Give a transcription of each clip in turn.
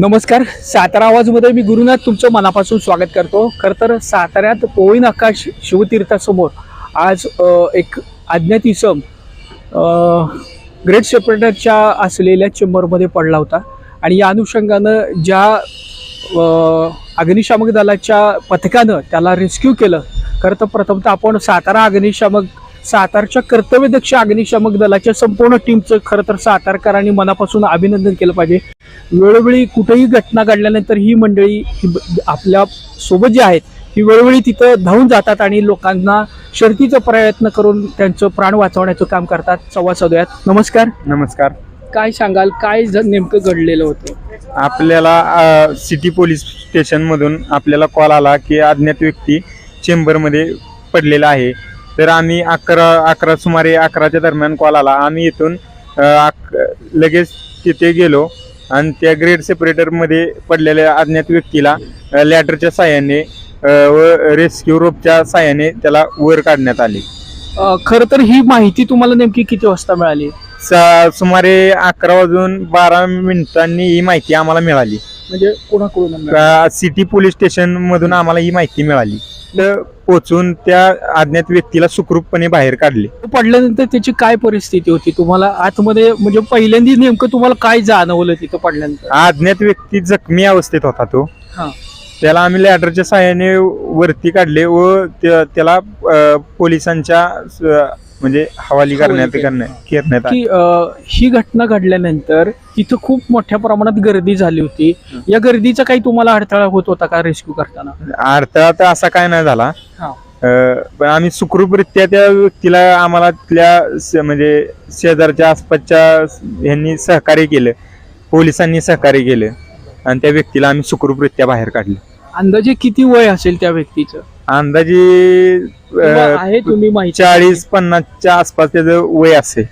नमस्कार सातारा आवाजमध्ये मी गुरुनाथ तुमचं मनापासून स्वागत करतो. खरं तर साताऱ्यात पोळीन आकाश शिवतीर्थासमोर आज एक अज्ञात इसम ग्रेट सेपरेटरच्या असलेल्या चेंबरमध्ये पडला होता. आणि या अनुषंगानं ज्या अग्निशामक दलाच्या पथकानं त्याला रेस्क्यू केलं खरं तर प्रथमतः आपण सातारा अग्निशामक सातारच्या कर्तव्यदक्ष अग्निशामक दलाच्या संपूर्ण टीमचं खरं तर सातारकरांनी मनापासून अभिनंदन केलं पाहिजे. वेळोवेळी कुठेही घटना घडल्यानंतर ही मंडळी ही आपल्यासोबत जी आहेत ही वेळोवेळी तिथं धावून जातात आणि लोकांना शर्थीचा प्रयत्न करून त्यांचं प्राण वाचवण्याचं काम करतात. संवाद साधूयात. नमस्कार. नमस्कार. काय सांगाल? काय नेमकं घडलेलं होतं? आपल्याला सिटी पोलीस स्टेशनमधून आपल्याला कॉल आला की अज्ञात व्यक्ती चेंबरमध्ये पडलेला आहे. तर आम्ही अकरा अकरा सुमारे अकराच्या दरम्यान कॉल आला. आम्ही इथून लगेच तिथे गेलो आणि त्या ग्रेड सेपरेटरमध्ये पडलेल्या अज्ञात व्यक्तीला अ, लॅडरच्या साह्याने व रेस्क्यू रोपच्या साह्याने त्याला वर काढण्यात आले. खरं तर ही माहिती तुम्हाला नेमकी किती वाजता मिळाली? सा- सुमारे अकरा वाजून बारा मिनिटांनी ही माहिती आम्हाला मिळाली. म्हणजे कोणाकडून? सिटी पोलीस स्टेशन मधून आम्हाला ही माहिती मिळाली. पोचून त्या अज्ञात व्यक्तीला सुखरूपपणे बाहेर काढले. पडल्यानंतर त्याची काय परिस्थिती होती? तुम्हाला आतमध्ये म्हणजे पहिल्यांदा नेमकं तुम्हाला काय जाणवलं तिथं पडल्यानंतर? अज्ञात व्यक्ती जखमी अवस्थेत होता तो. हा. त्याला आम्ही लॅडरच्या साहाय्याने वरती काढले व त्या- त्याला अ, पोलिसांच्या स- म्हणजे हवाली करण्यात. करण्यात. करण्यात आले. की अ, ही घटना घडल्यानंतर तिथं खूप मोठ्या प्रमाणात गर्दी झाली होती. या गर्दीचा काही तुम्हाला अडथळा होत होता का रेस्क्यू करताना? अडथळा तर असा काय नाही झाला. हा. अ, पण आम्ही सुखरूपरित्या त्या व्यक्तीला आम्हाला तिथल्या स- म्हणजे शेजारच्या आसपासच्या यांनी सहकार्य केलं. पोलिसांनी सहकार्य केलं. आणि त्या व्यक्तीला आम्ही सुखरूपरित्या बाहेर काढले. अंदाजे किती वय असेल त्या व्यक्तीचं? अंदाजे किंवा आहे तुम्ही माहिती चाळीस पन्नासच्या आसपास त्याचं वय असेल.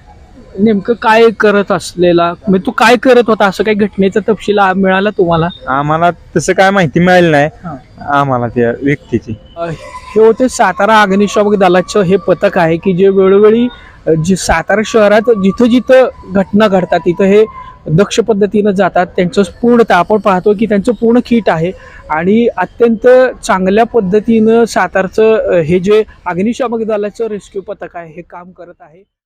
नेमकं काय करत असलेला म्हणजे तो काय करत होता असं काही घटनेचा तपशील आ- मिळाला तुम्हाला? आम्हाला तसं काय माहिती मिळाली नाही. आम्हाला त्या व्यक्तीची. अ, हे होते सातारा अग्निशामक दलाचं हे पथक आहे की जे वेळोवेळी अ, जे सातारा शहरात जिथं जिथं घटना घडतात तिथं हे दक्ष पद्धतीनं जातात. त्यांचं पूर्णतः आपण पाहतो की त्यांचं पूर्ण किट आहे. आणि अत्यंत चांगल्या पद्धतीनं सातारचं हे जे अग्निशामक दलाचं रेस्क्यू पथक आहे हे काम करत आहे.